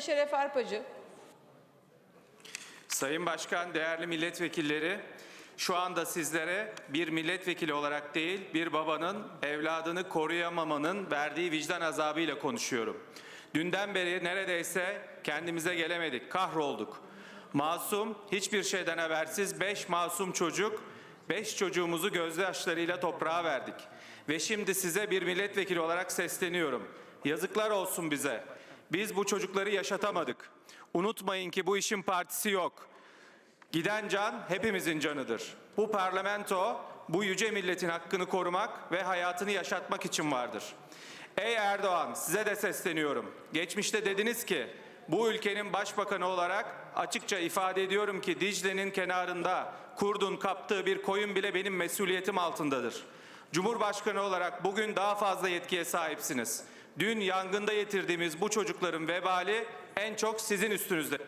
Sayın Şeref Arpacı. Sayın Başkan, değerli milletvekilleri, şu anda sizlere bir milletvekili olarak değil, bir babanın evladını koruyamamanın verdiği vicdan azabıyla konuşuyorum. Dünden beri neredeyse kendimize gelemedik, kahrolduk. Masum, hiçbir şeyden habersiz beş masum çocuk, beş çocuğumuzu gözyaşlarıyla toprağa verdik. Ve şimdi size bir milletvekili olarak sesleniyorum. Yazıklar olsun bize. Biz bu çocukları yaşatamadık. Unutmayın ki bu işin partisi yok. Giden can hepimizin canıdır. Bu parlamento bu yüce milletin hakkını korumak ve hayatını yaşatmak için vardır. Ey Erdoğan size de sesleniyorum. Geçmişte dediniz ki bu ülkenin başbakanı olarak açıkça ifade ediyorum ki Dicle'nin kenarında kurdun kaptığı bir koyun bile benim mesuliyetim altındadır. Cumhurbaşkanı olarak bugün daha fazla yetkiye sahipsiniz. Dün yangında yitirdiğimiz bu çocukların vebali en çok sizin üstünüzde.